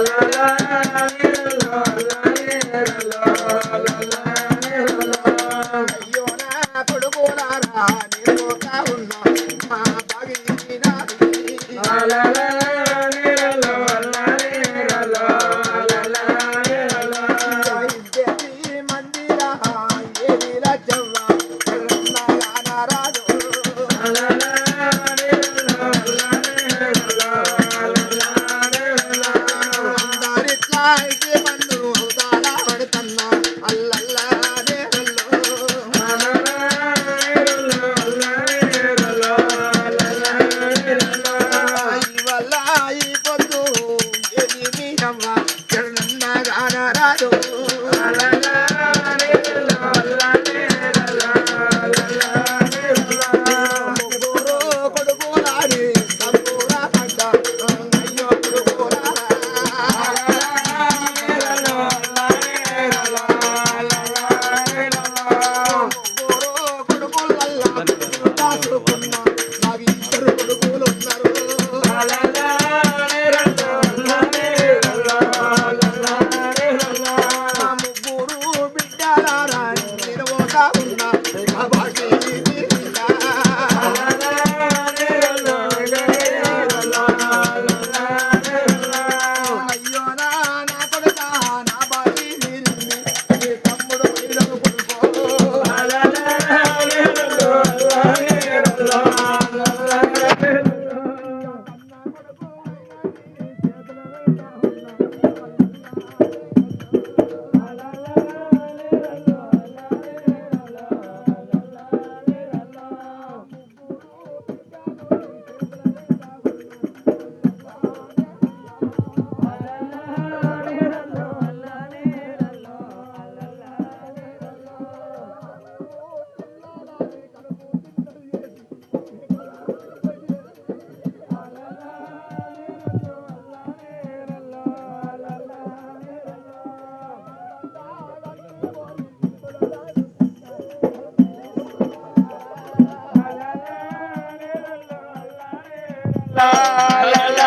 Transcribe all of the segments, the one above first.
అయ్యో లంకటా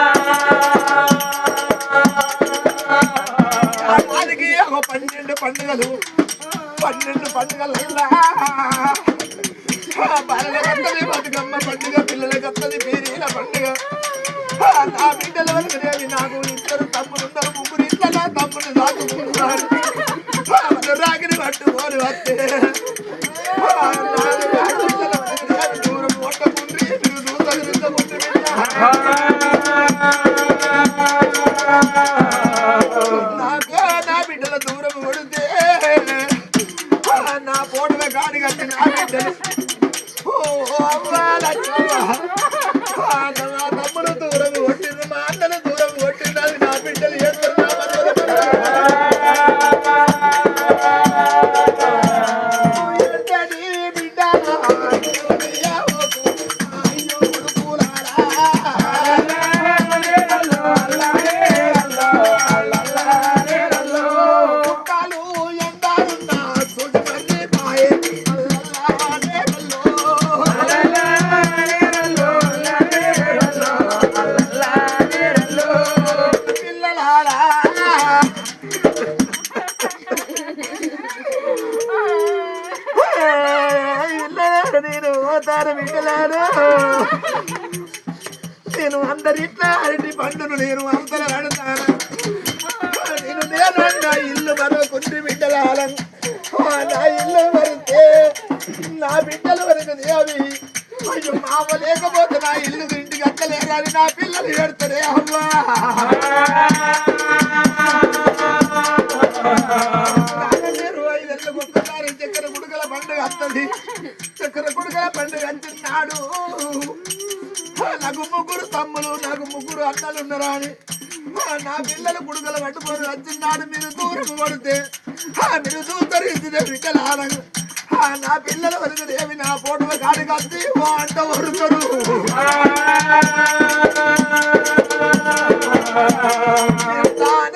పండుగలు. పన్నెండు పండుగలల్లా బాలలకత్తది బతుకమ్మ పండుగ పిల్లలకత్తది పీరీల పండుగ. నా బిడ్డల వరకు రేవి నాకు ఇద్దరు తమ్ముడున్నారు ముగ్గురు ఇట్లా నా తమ్ముడు దాచుకున్నారు రాగిని పట్టుకొని వస్తే. దూరం కొట్టకుండ్రి, దూతలు రుద్దకుండ్రి నాకు మరొకుంటి బిడ్డలాలను నా ఇల్లు మరితే నా బిడ్డలు వరకు అవి అయ్యో మామ లేకపోతే నా ఇల్లు ఇంటికి అక్కలేరని నా పిల్లలు ఏడుతారే అవ్వా. చక్కెర గుడుకల పండుగ వస్తుంది. చక్కెర గుడుకల పండుగ అంటున్నాడు. నాకు ముగ్గురు తమ్ములు నాకు ముగ్గురు అన్నలు ఉన్నారా అని. నా పిల్లలు గుడుకలు పట్టుకొని వచ్చిన్నాడు మీరు దూరం కొడితే ఆ, మీరు దూతరించితే బిడ్డలు ఆనందం నా పిల్లల వరకు ఏమి? నా ఫోటో కాడికి వచ్చి మా అంట వరుతారు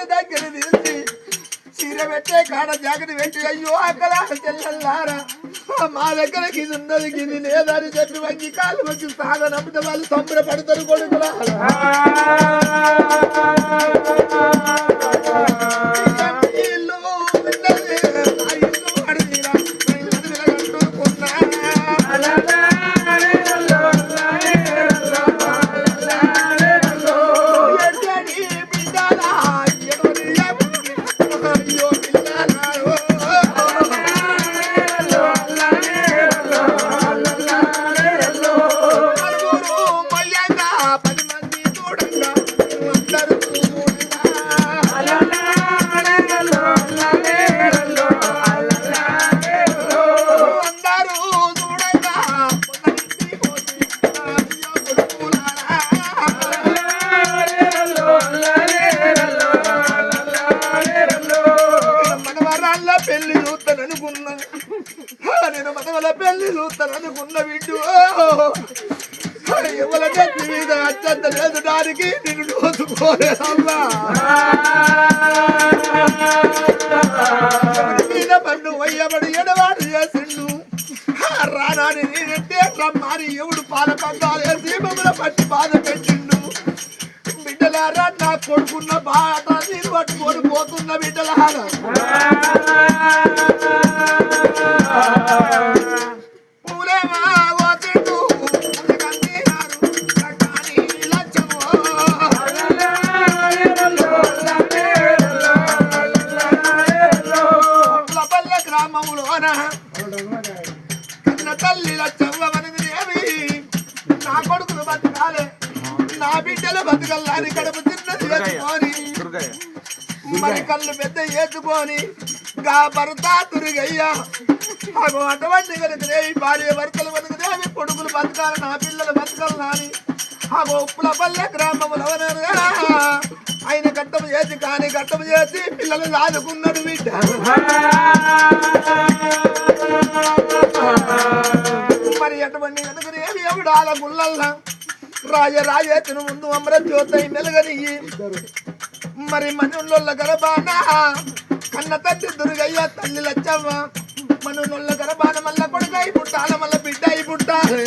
దగ్గర నిలిచి చీర పెట్టే కాడ జాకెట్ పెట్టి అయ్యో అక్కడ చెల్లెల్లారా మా దగ్గర ఇది ఉన్నది గిది లేదని చెప్పి వంగి కాలు వచ్చి సాగ నమ్మితే వాళ్ళు సంబరపడతారు కొడుకులా. చూస్తాననుకున్న వింటూ ఎవల మీద అత్యంత లేదు దానికి నిన్ను దోచుకోలేదమ్మా మీద పండు వయ్యబడి ఎడవాడు చేసిండు రానాని నేనంటే రమ్మాని ఎవడు పాల పందాలేసి దీపముల పట్టి బాధ పెట్టిండు బిడ్డలారా నా కొడుకున్న బాధ నీరు పట్టుకొని పోతున్న బిడ్డలారా. మరి కళ్ళు పెద్ద ఏసుకొని గా భర్త తురిగయ్యా అటువంటి కనుకనే ఈ భార్య భర్తలు కనుకనే అవి కొడుకులు బతకాలి నా పిల్లలు బతకాలి నాని. ఆగో ఉప్పుల పల్లె గ్రామంలో ఆయన గట్టం చేసి కానీ గట్టం చేసి పిల్లలు లాదుకున్నాడు బిడ్డ. మరి అటువంటి కనుకనే ఎవడాల గుళ్ళల్లా? రాజ రాజేతును ముందు అమర జ్యోతి మెలగనియ్యి. మరి మనుల గర్భాన కన్న తల్లి దుర్గయ్య తల్లి లచ్చమ్మ. మనుల గరబాన మల్ల కొడుకై పుట్టాల మల్ల బిడ్డ అయి పుట్టాలి